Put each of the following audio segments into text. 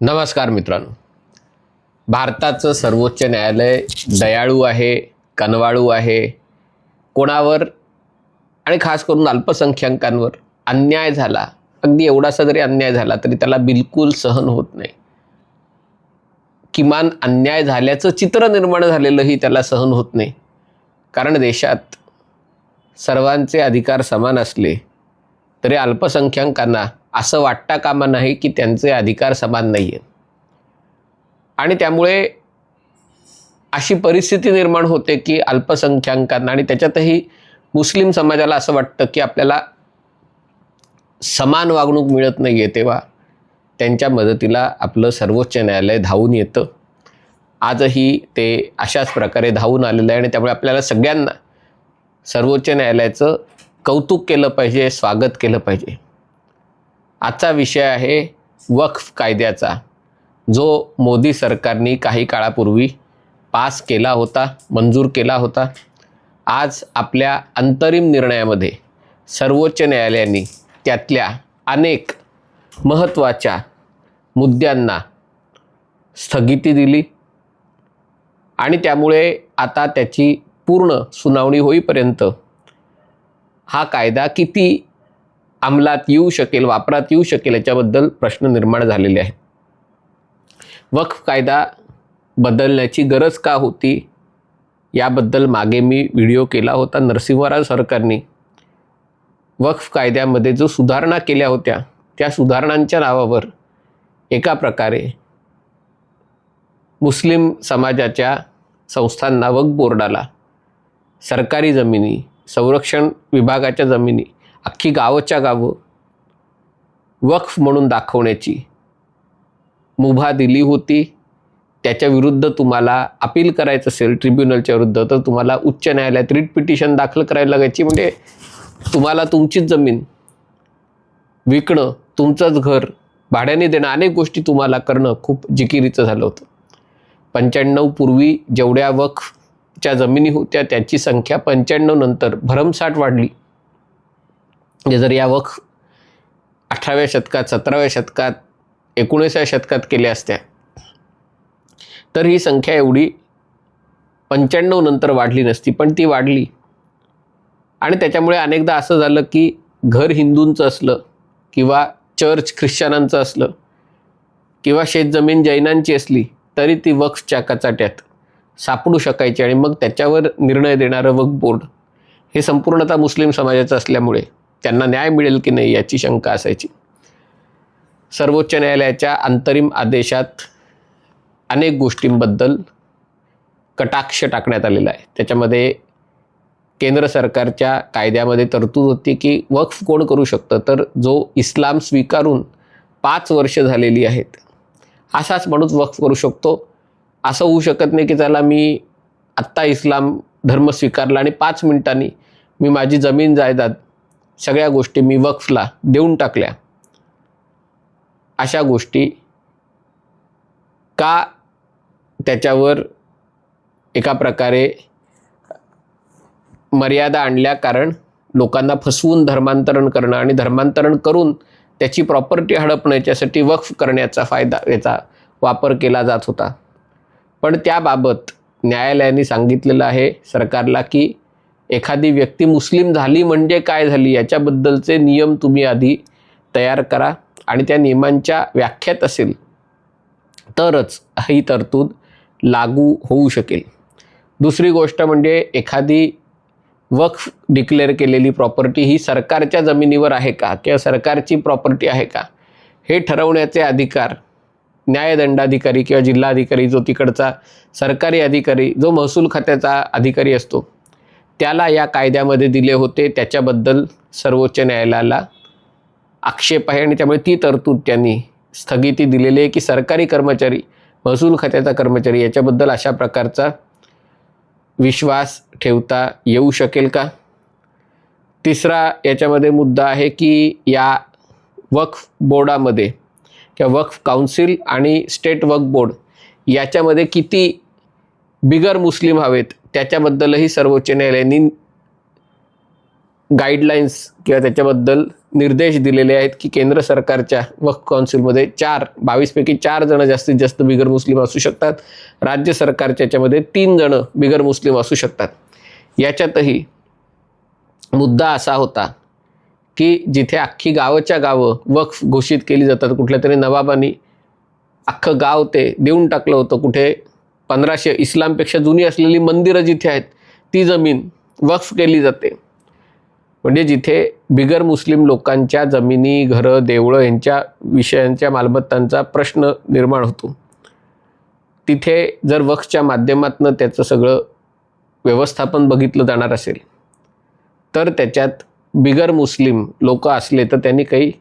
नमस्कार मित्रांनो. भारताचं सर्वोच्च न्यायालय दयाळू आहे कनवाळू आहे. कोणावर आणि खास करून अल्पसंख्याकांवर अन्याय झाला अगदी एवढासा जरी अन्याय झाला तरी त्याला बिलकुल सहन होत नाही. किमान अन्याय झाल्याचं चित्र निर्माण झालेलंही त्याला सहन होत नाही. कारण देशात सर्वांचे अधिकार समान असले तरी अल्पसंख्याकांना असं वाटता कामा नाही की त्यांचे अधिकार समान नाही आहेत आणि त्यामुळे अशी परिस्थिती निर्माण होते की अल्पसंख्याकांना आणि त्याच्यातही मुस्लिम समाजाला असं वाटतं की आपल्याला समान वागणूक मिळत नाही आहे तेव्हा त्यांच्या मदतीला आपलं सर्वोच्च न्यायालय धावून येतं. आजही ते अशाच प्रकारे धावून आलेलं आहे आणि त्यामुळे आपल्याला सगळ्यांना सर्वोच्च न्यायालयाचं कौतुक केलं पाहिजे स्वागत केलं पाहिजे. आजचा विषय आहे वक्फ कायद्याचा जो मोदी सरकारने काही काळापूर्वी पास केला होता मंजूर केला होता. आज आपल्या अंतरिम निर्णयामध्ये सर्वोच्च न्यायालयाने त्यातल्या अनेक महत्त्वाच्या मुद्द्यांना स्थगिती दिली. आणि त्यामुळे आता त्याची पूर्ण सुनावणी होईपर्यंत हा कायदा किती अंमलात येऊ शकेल वापरात येऊ शकेल याच्याबद्दल प्रश्न निर्माण झालेले आहेत. वक्फ कायदा बदलण्याची गरज का होती याबद्दल मागे मी व्हिडिओ केला होता नरसिंहराव सरकारने. वक्फ कायद्यामध्ये जो सुधारणा केल्या होत्या त्या सुधारणांच्या नावावर एका प्रकारे मुस्लिम समाजाच्या संस्थांना वक बोर्डाला. सरकारी जमिनी संरक्षण विभागाच्या जमिनी अख्खी गावच्या गावं वक्फ म्हणून दाखवण्याची मुभा दिली होती. त्याच्या विरुद्ध तुम्हाला अपील करायचं असेल ट्रिब्युनलच्या विरुद्ध तर तुम्हाला उच्च न्यायालयात रिट पिटिशन दाखल करायला लागायची. म्हणजे तुम्हाला तुमचीच जमीन विकणं तुमचंच घर भाड्याने देणं अनेक गोष्टी तुम्हाला करणं खूप जिकिरीचं झालं होतं. पंच्याण्णव पूर्वी जेवढ्या वक्फच्या जमिनी होत्या त्याची संख्या पंच्याण्णव नंतर भरमसाठ वाढली. म्हणजे जर या वक्फ अठराव्या शतकात सतराव्या शतकात एकोणीसाव्या शतकात केल्या असत्या तर ही संख्या एवढी पंच्याण्णव नंतर वाढली नसती पण ती वाढली. आणि त्याच्यामुळे अनेकदा असं झालं की घर हिंदूंचं असलं किंवा चर्च ख्रिश्चनांचं असलं किंवा शेतजमीन जैनांची असली तरी ती वक्सच्या कचाट्यात सापडू शकायची आणि मग त्याच्यावर निर्णय देणारं वक्फ बोर्ड हे संपूर्णतः मुस्लिम समाजाचं असल्यामुळे त्यांना न्याय मिळेल की नाही याची शंका असायची. सर्वोच्च न्यायालयाच्या अंतरिम आदेशात अनेक गोष्टींबद्दल कटाक्ष टाकण्यात आलेला आहे. त्याच्यामध्ये केंद्र सरकारच्या कायद्यामध्ये तरतूद होती की वक्फ कोण करू शकतं? तर जो इस्लाम स्वीकारून पाच वर्ष झालेली आहेत असाच माणूस वक्फ करू शकतो. असं होऊ शकत नाही की त्याला मी आत्ता इस्लाम धर्म स्वीकारला आणि पाच मिनिटांनी मी माझी जमीन जायदाद सगळ्या गोष्टी मी वक्फला देऊन टाकल्या. अशा गोष्टी का त्याच्यावर एका प्रकारे मर्यादा आणल्या? कारण लोकांना फसवून धर्मांतरण करणं आणि धर्मांतरण करून त्याची प्रॉपर्टी हडपण्याच्यासाठी वक्फ करण्याचा फायदा याचा वापर केला जात होता. पण त्याबाबत न्यायालयाने सांगितलेलं आहे सरकारला की एखादी व्यक्ती मुस्लिम झाली म्हणजे काय झाली याच्याबद्दलचे नियम तुम्ही आधी तयार करा आणि त्या नियमांच्या व्याख्यात असेल तरच ही तरतूद लागू होऊ शकेल. दुसरी गोष्ट म्हणजे एखादी वक्फ डिक्लेअर केलेली प्रॉपर्टी ही सरकारच्या जमिनीवर आहे का? किंवा सरकारची प्रॉपर्टी आहे का? हे ठरवण्याचे अधिकार न्यायदंडाधिकारी किंवा जिल्हाधिकारी जो तिकडचा सरकारी अधिकारी जो महसूल खात्याचा अधिकारी असतो त्याला या कायद्यामध्ये दिले होते. त्याच्याबद्दल सर्वोच्च न्यायालयाला आक्षेप आहे आणि त्यामुळे ती तरतूद त्यांनी स्थगिती दिलेली आहे की सरकारी कर्मचारी महसूल खात्याचा कर्मचारी याच्याबद्दल अशा प्रकारचा विश्वास ठेवता येऊ शकेल का? तिसरा याच्यामध्ये मुद्दा आहे की या वक्फ बोर्डामध्ये किंवा वक्फ काउन्सिल आणि स्टेट वक्फ बोर्ड याच्यामध्ये किती बिगर मुस्लिम हवेत त्याच्याबद्दलही सर्वोच्च न्यायालयाने गाईडलाईन्स किंवा त्याच्याबद्दल निर्देश दिलेले आहेत की केंद्र सरकारच्या वक्फ काउन्सिलमध्ये चार बावीसपैकी चार जण जास्तीत जास्त बिगर मुस्लिम असू शकतात. राज्य सरकारच्या याच्यामध्ये तीन जण बिगर मुस्लिम असू शकतात. याच्यातही मुद्दा असा होता की जिथे अख्खी गावच्या गावं वक्फ घोषित केली जातात कुठल्या तरी नवाबांनी अख्खं गाव ते देऊन टाकलं होतं कुठे पंधराशे इस्लामपेक्षा जुनी असलेली मंदिरं जिथे आहेत ती जमीन वक्फ केली जाते. म्हणजे जिथे बिगर मुस्लिम लोकांच्या जमिनी घरं देवळं यांच्या विषयांच्या मालमत्तांचा प्रश्न निर्माण होतो तिथे जर वक्सच्या माध्यमातून त्याचं सगळं व्यवस्थापन बघितलं जाणार असेल तर त्याच्यात बिगर मुस्लिम लोक असले तर त्यांनी काही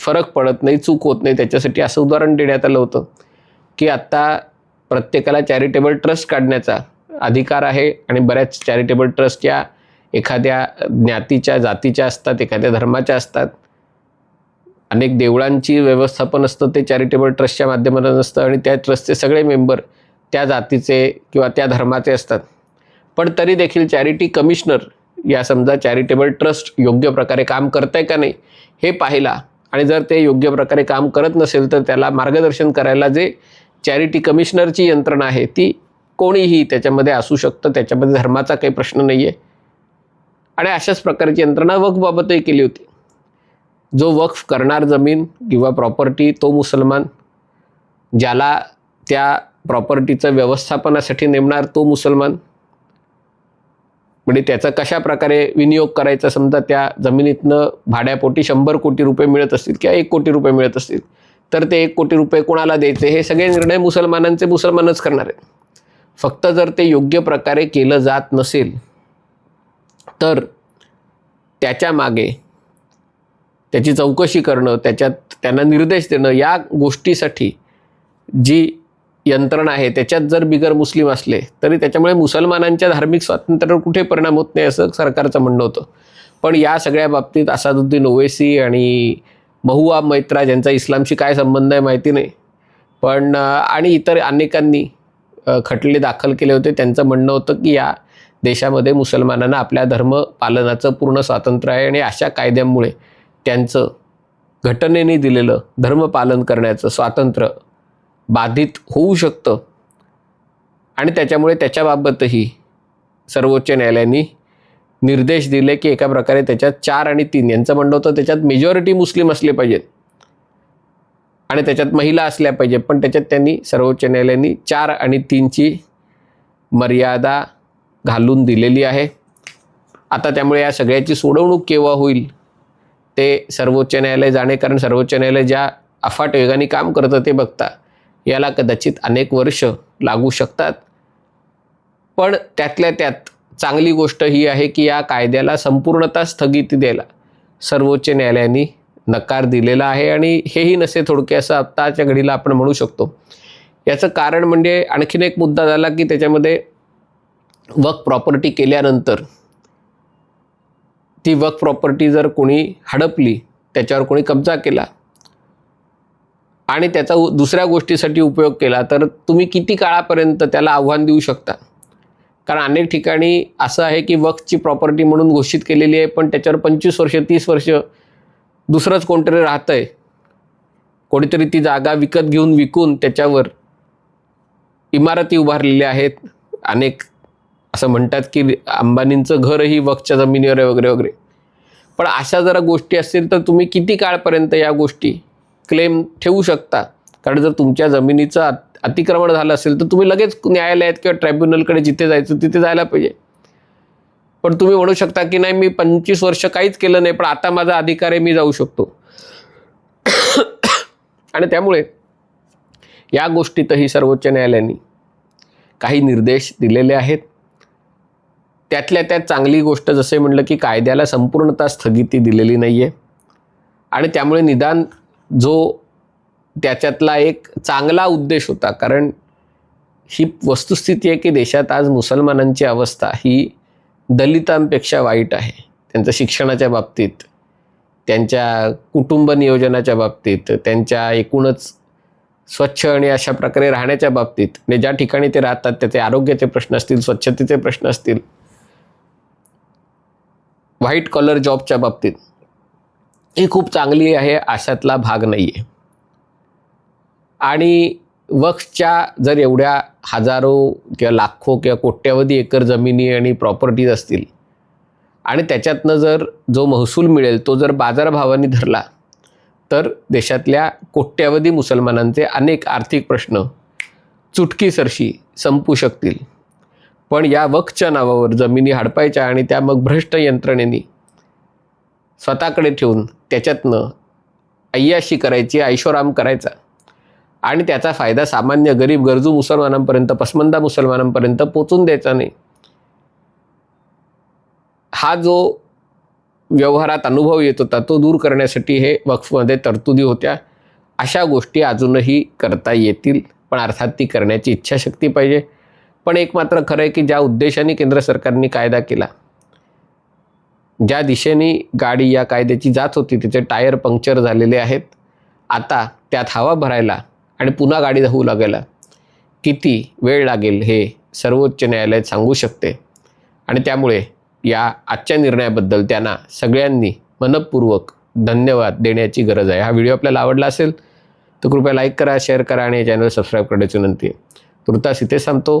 फरक पडत नाही चूक होत नाही. त्याच्यासाठी असं उदाहरण देण्यात आलं होतं की आत्ता प्रत्येकाला चॅरिटेबल ट्रस्ट काढण्याचा अधिकार आहे आणि बऱ्याच चॅरिटेबल ट्रस्ट या एखाद्या ज्ञातीच्या जातीच्या असतात एखाद्या धर्माच्या असतात. अनेक देवळांची व्यवस्थापन असतं ते चॅरिटेबल ट्रस्टच्या माध्यमातून असतं आणि त्या ट्रस्टचे सगळे मेंबर त्या जातीचे किंवा त्या धर्माचे असतात. पण तरी देखील चॅरिटी कमिशनर या समजा चॅरिटेबल ट्रस्ट योग्य प्रकारे काम करत आहे का नाही हे पाहिला आणि जर ते योग्य प्रकारे काम करत नसेल तर त्याला मार्गदर्शन करायला जे चॅरिटी कमिशनरची यंत्रणा आहे ती कोणीही त्याच्यामध्ये असू शकतं त्याच्यामध्ये धर्माचा काही प्रश्न नाही आहे आणि अशाच प्रकारची यंत्रणा वक्फबाबतही केली होती. जो वक्फ करणार जमीन किंवा प्रॉपर्टी तो मुसलमान ज्याला त्या प्रॉपर्टीचं व्यवस्थापनासाठी नेमणार तो मुसलमान. म्हणजे त्याचा कशा प्रकारे विनियोग करायचा समजा त्या जमिनीतनं भाड्यापोटी शंभर कोटी रुपये मिळत असतील किंवा एक कोटी रुपये मिळत असतील तर ते एक कोटी रुपये कोणाला द्यायचे हे सगळे निर्णय मुसलमानांचे मुसलमानच करणार आहेत. फक्त जर ते योग्य प्रकारे केलं जात नसेल तर त्याच्यामागे त्याची चौकशी करणं त्याच्यात त्यांना निर्देश देणं या गोष्टीसाठी जी यंत्रणा आहे त्याच्यात जर बिगर मुस्लिम असले तरी त्याच्यामुळे मुसलमानांच्या धार्मिक स्वातंत्र्यावर कुठे परिणाम होत नाही असं सरकारचं म्हणणं होतं. पण या सगळ्या बाबतीत असादुद्दीन ओवेसी आणि महुआ मैत्रा ज्यांचा इस्लामशी काय संबंध आहे माहिती नाही. पण आणि इतर अनेकांनी खटले दाखल केले होते. त्यांचं म्हणणं होतं की या देशामध्ये मुसलमानांना आपल्या धर्म पालनाचं पूर्ण स्वातंत्र्य आहे आणि अशा कायद्यांमुळे त्यांचं घटनेने दिलेलं धर्मपालन करण्याचं स्वातंत्र्य बाधित होऊ शकतं. आणि त्याच्यामुळे त्याच्याबाबतही सर्वोच्च न्यायालयाने निर्देश दिले की एका प्रकारे त्याच्यात चार आणि तीन यांचं म्हणणं होतं त्याच्यात मेजॉरिटी मुस्लिम असले पाहिजेत. आणि त्याच्यात महिला असल्या पाहिजे पण त्याच्यात त्यांनी सर्वोच्च न्यायालयाने चार आणि तीनची मर्यादा घालून दिलेली आहे. आता त्यामुळे या सगळ्याची सोडवणूक केव्हा होईल ते सर्वोच्च न्यायालय जाणे कारण सर्वोच्च न्यायालय ज्या अफाट वेगाने काम करतं ते बघता याला कदाचित अनेक वर्ष लागू शकतात. पण त्यातल्या त्यात चांगली गोष्ट ही आहे की या कायद्याला संपूर्णतः स्थगिती द्यायला सर्वोच्च न्यायालयाने नकार दिलेला आहे आणि हेही नसे थोडके असं आत्ताच्या घडीला आपण म्हणू शकतो. याचं कारण म्हणजे आणखीन एक मुद्दा झाला की त्याच्यामध्ये वर्क प्रॉपर्टी केल्यानंतर ती वर्क प्रॉपर्टी जर कोणी हडपली त्याच्यावर कोणी कब्जा केला आणि त्याचा उ- दुसऱ्या गोष्टीसाठी उपयोग केला तर तुम्ही किती काळापर्यंत त्याला आव्हान देऊ शकता? कारण अनेक ठिकाणी असं आहे की वक्फची प्रॉपर्टी म्हणून घोषित केलेली आहे पण त्याच्यावर पंचवीस वर्ष तीस वर्ष दुसरंच कोणतरी राहतं आहे कोणीतरी ती जागा विकत घेऊन विकून त्याच्यावर इमारती उभारलेल्या आहेत अनेक असं म्हणतात की अंबानींचं घरही वक्फच्या जमिनीवर आहे वगैरे वगैरे. पण अशा जरा गोष्टी असतील तर तुम्ही किती काळपर्यंत या गोष्टी क्लेम ठेवू शकता? कारण जर तुमच्या जमिनीचं अत- अतिक्रमण झालं असेल तर तुम्ही लगेच न्यायालयात किंवा ट्रायब्युनलकडे जिथे जायचं तिथे जायला पाहिजे. पण तुम्ही म्हणू शकता की नाही मी पंचवीस वर्ष काहीच केलं नाही पण आता माझा अधिकार आहे मी जाऊ शकतो. आणि त्यामुळे या गोष्टीतही सर्वोच्च न्यायालयाने काही निर्देश दिलेले आहेत. त्यातल्या त्यात चांगली गोष्ट जसे म्हणलं की कायद्याला संपूर्णतः स्थगिती दिलेली नाही आहे आणि त्यामुळे निदान जो त्याच्यातला एक चांगला उद्देश होता कारण ही वस्तुस्थिती आहे की देशात आज मुसलमानांची अवस्था ही दलितांपेक्षा वाईट आहे. त्यांचं शिक्षणाच्या बाबतीत त्यांच्या कुटुंब नियोजनाच्या बाबतीत त्यांच्या एकूणच स्वच्छ आणि अशा प्रकारे राहण्याच्या बाबतीत म्हणजे ज्या ठिकाणी ते राहतात त्याचे आरोग्याचे प्रश्न असतील स्वच्छतेचे प्रश्न असतील व्हाईट कॉलर जॉबच्या बाबतीत. ही खूप चांगली आहे अशातला भाग नाही आहे आणि वक्सच्या जर एवढ्या हजारो किंवा लाखो किंवा कोट्यावधी एकर जमिनी आणि प्रॉपर्टीज असतील आणि त्याच्यातनं जर जो महसूल मिळेल तो जर बाजारभावाने धरला तर देशातल्या कोट्यावधी मुसलमानांचे अनेक आर्थिक प्रश्न चुटकीसरशी संपू शकतील. पण या वखच्या नावावर जमिनी हडपायच्या आणि त्या मग भ्रष्ट यंत्रणेने स्वतःकडे ठेवून त्याच्यातनं अय्याशी करायची ऐशोराम करायचा. आणि त्याचा फायदा सामान्य गरीब गरजू मुसलमानांपर्यंत पसमंदा मुसलमानांपर्यंत पोचून द्यायचा नाही. हा जो व्यवहारात अनुभव येत होता तो दूर करण्यासाठी हे वक्फमध्ये तरतुदी होत्या. अशा गोष्टी अजूनही करता येतील पण अर्थात ती करण्याची इच्छाशक्ती पाहिजे. पण एक मात्र खरं आहे की ज्या उद्देशाने केंद्र सरकारने कायदा केला ज्या दिशेने गाडी या कायद्याची जात होती तिचे टायर पंक्चर झालेले आहेत आता त्यात हवा भरायला आणि पुन्हा गाडी धावू लागायला किती वेळ लागेल हे सर्वोच्च न्यायालय सांगू शकते. आणि त्यामुळे या आजच्या निर्णयाबद्दल त्यांना सगळ्यांनी मनपूर्वक धन्यवाद देण्याची गरज आहे. हा व्हिडिओ आपल्याला आवडला असेल तर कृपया लाईक करा शेअर करा आणि चॅनल सबस्क्राईब करण्याची विनंती आहे. तुर्तास इथे सांगतो